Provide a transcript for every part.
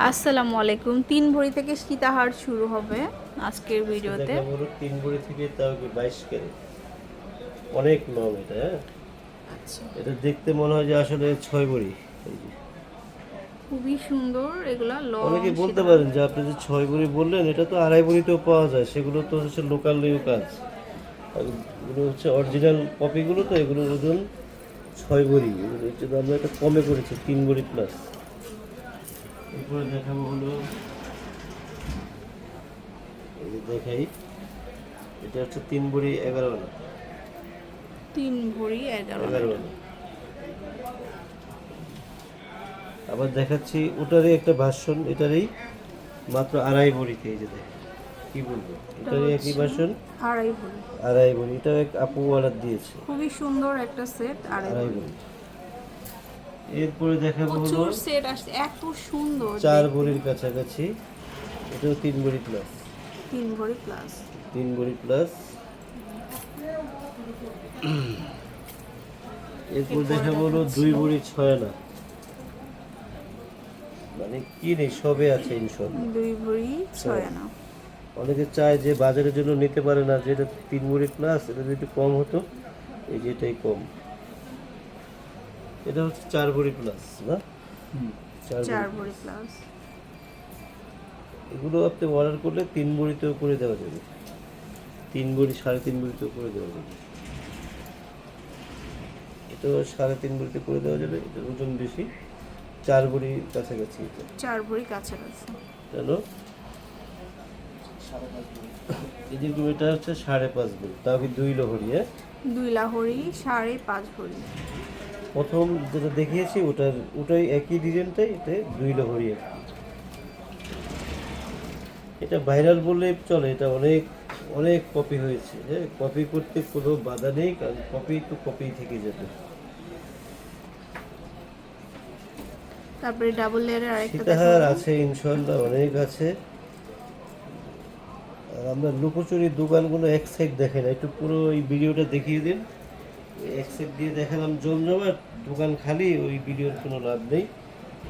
আসসালামু আলাইকুম। তিন ভরি থেকে সীতাহার শুরু হবে আজকের ভিডিওতে। তিন ভরি থেকে তাও কি বাইশ ক্যারেট? অনেক লং এটা হ্যাঁ? আচ্ছা। এটা দেখতে মনে হয় যে আসলে ছয় ভরি। খুবই সুন্দর এগুলা লং অনেকে বলতে পারেন যে আপনি যে ছয় ভরি বললেন এটা তো আড়াই ভরিতেও পাওয়া যায়। সেগুলো তো হচ্ছে লোকাল নিউ কাজ। এগুলো হচ্ছে অরিজিনাল কপিগুলো তো এগুলোর ওজন ছয় ভরি। এগুলো আমরা একটা কমে করেছি তিন ভরি প্লাস এরপরে দেখাবো হলো। এই যে দেখাই এটা হচ্ছে তিন ভরি এগারো আনা। তিন ভরি এগারো আনা। আবার দেখাচ্ছি ওটারই একটা ভার্সন এটারই মাত্র আড়াই ভরিতে এই যে দেখ কি বলব? এটারই একই ভার্সন আড়াই ভরি। আড়াই ভরি এটা এক আপু অর্ডার দিয়েছে। খুবই সুন্দর একটা সেট আড়াই ভরি। এরপরে দেখাবো হলো প্রচুর সেট আসছে এত সুন্দর চার ভরির কাছাকাছি। এটাও তিন ভরি প্লাস তিন ভরি প্লাস তিন ভরি প্লাস এরপর দেখাবো হলো দুই ভরি ছয় না। মানে কি নেই সবে আছে ইনশাল্লাহ দুই ভরি ছয় না। অনেকে চায় যে বাজারের জন্য নিতে পারে না যেটা তিন ভরি প্লাস এটা যদি কম হতো এই যে এটাই কম। এটা হচ্ছে চার ভরি প্লাস না চার ভরি প্লাস এগুলো আপনি অর্ডার করলে তিন ভরিতেও করে দেওয়া যাবে। তিন ভরি সাড়ে তিন ভরিতেও করে দেওয়া যাবে। এটাও সাড়ে তিন ভরিতে করে দেওয়া যাবে এটার ওজন বেশি। চার ভরি কাছাকাছি এটা। চার ভরি কাছাকাছি। জানো এই যেরকম এটা হচ্ছে সাড়ে পাঁচ ভরি তাও কি দুই লহরি হ্যাঁ? দুই লাহরি সাড়ে পাঁচ ভরি প্রথম যেটা দেখিয়েছি ওটার ওটাই একই ডিজাইনটাই এটা দুই লহরি আর কি। এটা ভাইরাল বললে চলে এটা অনেক অনেক কপি হয়েছে হ্যাঁ? কপি করতে কোনো বাধা নেই কারণ কপি তো কপি থেকে যাবে। তারপরে ডাবল লেয়ারের আরেকটা সীতাহার আছে অনেক আছে। আর আমরা লুকোচুরির দোকানগুলো এক সাইড দেখে না একটু পুরো ওই ভিডিওটা দেখিয়ে দিন। সাইড দিয়ে দেখালাম জমজমাট দোকান খালি ওই ভিডিওর কোনো লাভ নেই।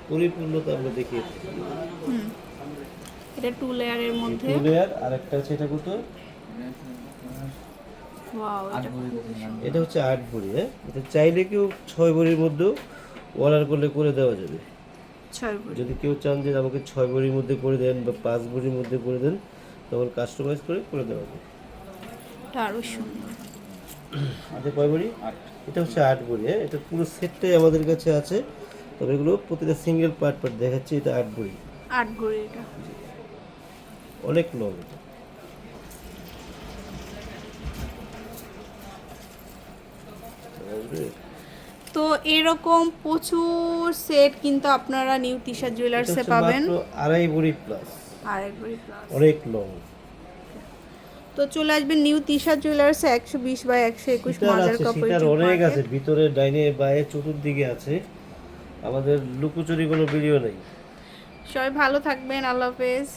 পরিপূর্ণতা আমরা দেখিয়ে দিই। এটা টু লেয়ারের মধ্যে। টু লেয়ার আর একটা আছে এটা কত? এটা হচ্ছে আট ভরি হ্যাঁ? এটা চাইলে কেউ ছয় ভরির মধ্যেও অর্ডার করলে করে দেওয়া যাবে। যদি কেউ চান যে আমাকে ছয় ভরির মধ্যে করে দেন বা পাঁচ ভরির মধ্যে করে দেন তখন কাস্টমাইজ করে করে দেওয়া যাবে। এটা আরও সুন্দর। আচ্ছা কয় ভরি এটা হচ্ছে আট ভরি হ্যাঁ? এটা পুরো সেটটাই আমাদের কাছে আছে। তবে এগুলো প্রতিটা সিঙ্গেল পার্ট পার্ট দেখাচ্ছি এটা আট ভরি আট ভরি এটা। অনেক লং এটা। তো এরকম প্রচুর সেট কিন্তু আপনারা নিউ তিশা জুয়েলার্সে পাবেন। আড়াই ভরি প্লাস আড়াই ভরি প্লাস অনেক লং তো চলে আসবেন নিউ তিশা জুয়েলার্স একশো বিশ বাই একশো একুশ মাজার কাপড় অনেক আছে ভিতরে ডাইনে বাইরে চতুর্দিকে আছে। আমাদের লুকোচুরি কোনো ভিডিও নেই। সবাই ভালো থাকবেন আল্লাহ হাফেজ।